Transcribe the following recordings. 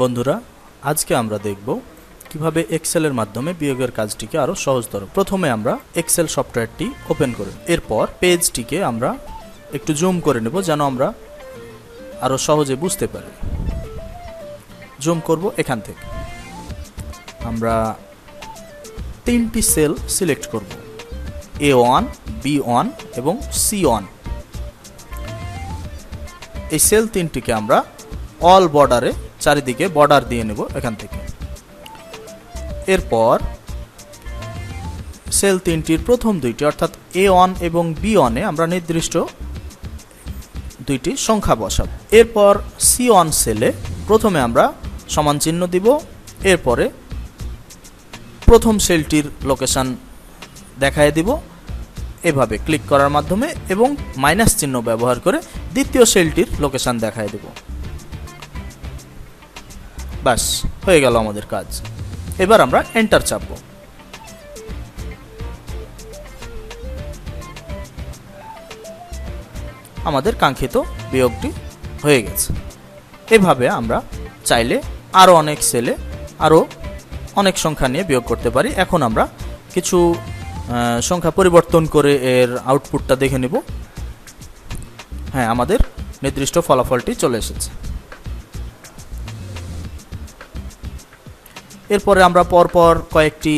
বন্ধুরা, আজকে আমরা দেখব কীভাবে এক্সেলের মাধ্যমে বিয়োগের কাজটিকে আরও সহজতর। প্রথমে আমরা এক্সেল সফটওয়্যারটি ওপেন করি এরপর পেজটিকে আমরা একটু জুম করে নেব যেন আমরা আরও সহজে বুঝতে পারি। জুম করব এখান থেকে। আমরা তিনটি সেল সিলেক্ট করব। এ ওয়ান বি ওয়ান এবং সি ওয়ান এই সেল তিনটিকে আমরা অল বর্ডারে চারিদিকে বর্ডার দিয়ে নেব এখান থেকে। এরপর সেল তিনটির প্রথম দুইটি, অর্থাৎ এ ওয়ান এবং বি ওয়ানে আমরা নির্দিষ্ট দুইটি সংখ্যা বসাব। এরপর সি ওয়ান সেলে প্রথমে আমরা সমান চিহ্ন দিব, এরপরে প্রথম সেলটির লোকেশন দেখায় দিব, এভাবে ক্লিক করার মাধ্যমে এবং মাইনাস চিহ্ন ব্যবহার করে দ্বিতীয় সেলটির লোকেশন দেখায় দেব। ব্যাস, হয়ে গেল আমাদের কাজ। এবার আমরা এন্টার চাপব। আমাদের কাঙ্ক্ষিত বিয়োগটি হয়ে গেছে। এভাবে আমরা চাইলে আরও অনেক সেলে আরও অনেক সংখ্যা নিয়ে বিয়োগ করতে পারি। এখন আমরা কিছু সংখ্যা পরিবর্তন করে এর আউটপুটটা দেখে নেব। হ্যাঁ আমাদের নির্দিষ্ট ফলাফলটি চলে এসেছে। এরপরে আমরা পরপর কয়েকটি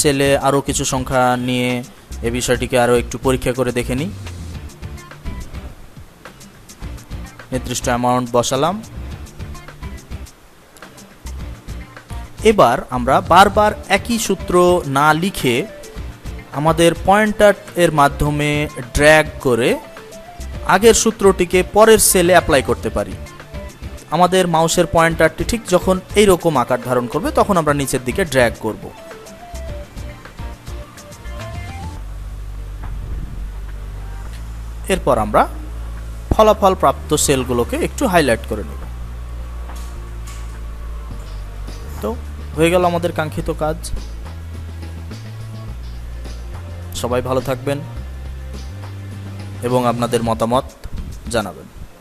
সেলে আরও কিছু সংখ্যা নিয়ে এ বিষয়টিকে আরও একটু পরীক্ষা করে দেখে নিই। নির্দিষ্ট অ্যামাউন্ট বসালাম। এবার আমরা বারবার একই সূত্র না লিখে আমাদের পয়েন্টার এর মাধ্যমে ড্র্যাগ করে আগের সূত্রটিকে পরের সেলে অ্যাপ্লাই করতে পারি। আমাদের মাউসের পয়েন্টারটি ঠিক যখন এই রকম আকার ধারণ করবে, তখন আমরা নিচের দিকে ড্র্যাগ করব। এরপর আমরা ফলাফল প্রাপ্ত সেলগুলোকে একটু হাইলাইট করে নেব। তো, হয়ে গেল আমাদের কাঙ্ক্ষিত কাজ। সবাই ভালো থাকবেন এবং আপনাদের মতামত জানাবেন।